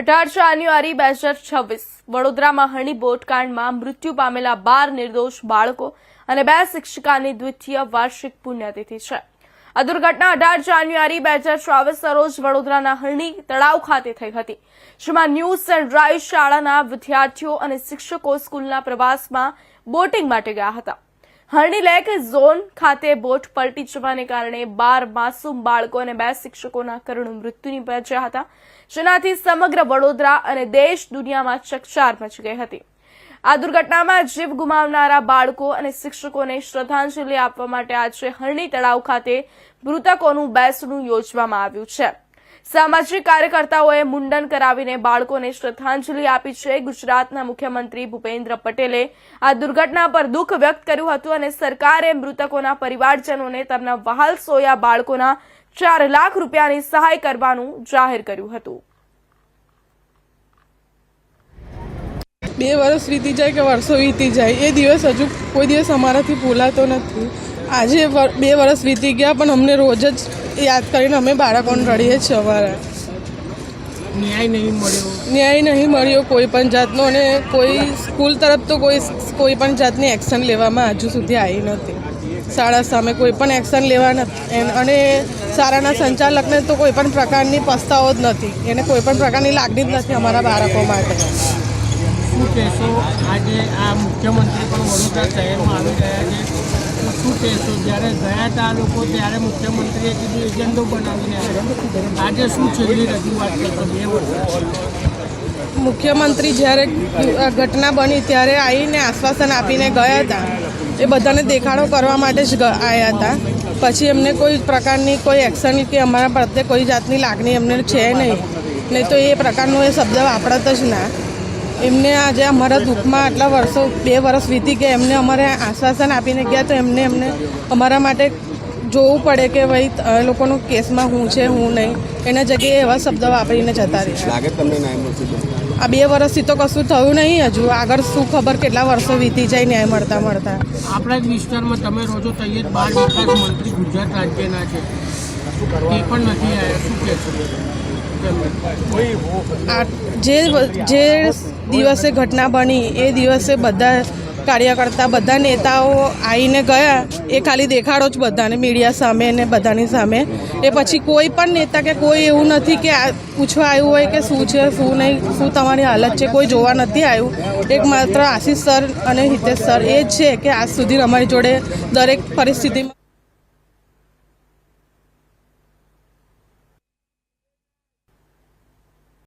અઢાર જાન્યુઆરી બે હજાર છવ્વીસ. વડોદરામાં હણી બોટકાંડમાં મૃત્યુ પામેલા બાર નિર્દોષ બાળકો અને બે શિક્ષિકાની દ્વિતીય વાર્ષિક પુણ્યતિથિ છે. આ દુર્ઘટના અઢાર જાન્યુઆરી બે હજાર ચોવીસ રોજ વડોદરાના હરણી તળાવ ખાતે થઈ હતી. જેમાં ન્યૂઝ એન્ડ ડ્રાઈવ શાળાના વિદ્યાર્થીઓ અને શિક્ષકો સ્કૂલના પ્રવાસમાં બોટિંગ માટે ગયા હતા. હરણી લેક ઝોન ખાતે બોટ પલટી જવાને કારણે બાર માસૂમ બાળકો અને બે શિક્ષકોના કરુણ મૃત્યુ નિપજ્યા હતા. જેનાથી સમગ્ર વડોદરા અને દેશ દુનિયામાં ચકચાર મચી ગઈ હતી. આ દુર્ઘટનામાં જીવ ગુમાવનારા બાળકો અને શિક્ષકોને શ્રદ્ધાંજલિ આપવા માટે આજે હરણી તળાવ ખાતે મૃતકોનું બેસણું યોજવામાં આવ્યું છે. સામાજિક કાર્યકર્તાઓએ મુંડન કરાવીને બાળકોને શ્રદ્ધાંજલિ આપી છે. ગુજરાતના મુખ્યમંત્રી ભૂપેન્દ્ર પટેલે આ દુર્ઘટના પર દુઃખ વ્યક્ત કર્યું હતું અને સરકારે મૃતકોના પરિવારજનોને તેમના વહાલ સોયા બાળકોના ચાર લાખ રૂપિયાની સહાય કરવાનું જાહેર કર્યું હતું. બે વર્ષ વીતી જાય કે વર્ષો વીતી જાય, એ દિવસ હજુ કોઈ દિવસ અમારાથી ભૂલાતો નથી. આજે બે વર્ષ વીતી ગયા, પણ અમને રોજ જ યાદ કરીને અમે બાળકોને રડીએ છીએ અમારા. ન્યાય નહીં મળ્યો. ન્યાય નહીં મળ્યો કોઈ પણ જાતનો અને કોઈ સ્કૂલ તરફ તો કોઈ કોઈ પણ જાતની એક્શન લેવામાં હજુ સુધી આવી નથી. શાળા સામે કોઈ પણ એક્શન લેવા નથી અને શાળાના સંચાલકને તો કોઈ પણ પ્રકારની પસ્તાવો જ નથી. એને કોઈ પણ પ્રકારની લાગણી જ નથી અમારા બાળકો માટે. શું કહેશો? આજે આ મુખ્યમંત્રી પણ વડોદરા શહેરમાં આવી રહ્યા છે. શું જ્યારે ગયા હતા લોકો, ત્યારે મુખ્યમંત્રીએ કીધું, એજન્ડો બનાવીને આજે શું છેલ્લી રજૂઆત બે મુખ્યમંત્રી જ્યારે ઘટના બની, ત્યારે આવીને આશ્વાસન આપીને ગયા હતા. એ બધાને દેખાડો કરવા માટે જ આવ્યા હતા. પછી એમને કોઈ પ્રકારની કોઈ એક્શન કે અમારા પ્રત્યે કોઈ જાતની લાગણી એમને છે નહીં. નહીં તો એ પ્રકારનો એ શબ્દ વાપરત જ ના. એમને આજે અમારા દુઃખમાં આટલા વર્ષો બે વર્ષ વીતી ગયા એમને અમારે આશ્વાસન આપીને ગયા તો એમને એમને અમારા માટે જોવું પડે કે ભાઈ એ લોકોનું કેસમાં હું છે હું નહીં. એના જગ્યાએ એવા શબ્દ વાપરીને જતા રહ્યા. તો? આ બે વર્ષથી તો કશું થયું નહીં હજુ. આગળ શું ખબર કેટલા વર્ષો વીતી જાય ન્યાય મળતા મળતા. આપણા જ વિસ્તારમાં તમે રોજો તૈયાર બાર વિકાસ મંત્રી ગુજરાત રાજ્યના છે. એ પણ નથી આવ્યા. શું કહેશો? આ જે જે દિવસે ઘટના બની, એ દિવસે બધા કાર્યકર્તા, બધા નેતાઓ આવીને ગયા. એ ખાલી દેખાડો જ બધાને, મીડિયા સામે ને બધાની સામે. એ પછી કોઈ પણ નેતા કે કોઈ એવું નથી કે પૂછવા આવ્યું હોય કે શું છે, શું નહીં, શું તમારી હાલત છે, કોઈ જોવા નથી આવ્યું. એક માત્ર આશીષ સર અને હિતેશ સર એ જ છે કે આજ સુધી અમારી જોડે દરેક પરિસ્થિતિમાં